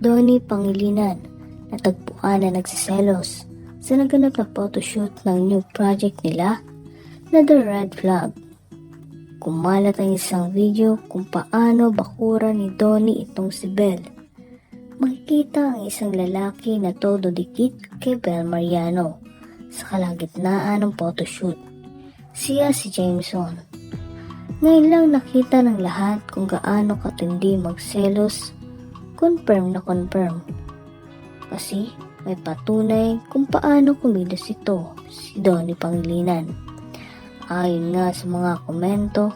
Donnie Pangilinan natagpuan na nagsiselos sa naganap na photoshoot ng new project nila na The Red Flag. Kumalat ang isang video kung paano bakura ni Donnie itong si Belle. Makikita ang isang lalaki na todo dikit kay Belle Mariano sa kalagitnaan ng photoshoot. Siya si Jameson. Ngayon lang nakita ng lahat kung gaano katindi magselos. Confirm na confirm. Kasi may patunay kung paano kumilos ito si Donnie Pangilinan. Ayon nga sa mga komento,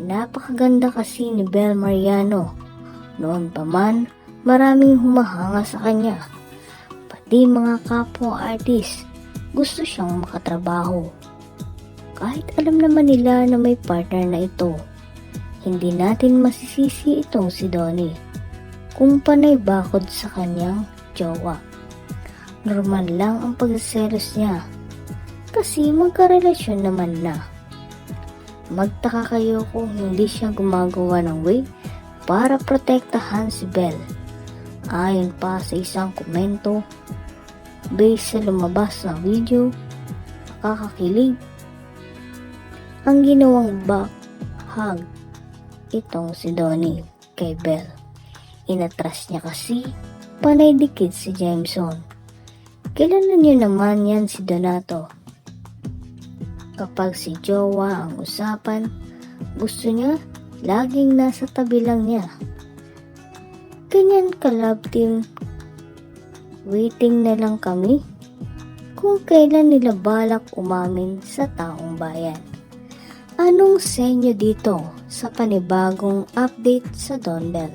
napakaganda kasi ni Bel Mariano. Noon pa man, maraming humahanga sa kanya. Pati mga kapwa artist, gusto siyang makatrabaho. Kahit alam naman nila na may partner na ito, hindi natin masisisi itong si Donnie kung panay bakod sa kanyang jowa. Normal lang ang pagselos niya kasi magkarelasyon naman na. Magtaka kayo kung hindi siya gumagawa ng way para protektahan si Belle. Ayon pa sa isang komento, based sa lumabas na video, nakakakilig ang ginawang back hug itong si Donnie kay Belle. Inatras niya kasi panay dikit si Jameson. Kilala niyo naman yan si Donato. Kapag si Jowa ang usapan, gusto niya laging nasa tabi lang niya. Ganyan ka love team. Waiting na lang kami kung kailan nila balak umamin sa taong bayan. Anong senyo dito sa panibagong update sa Don Bell?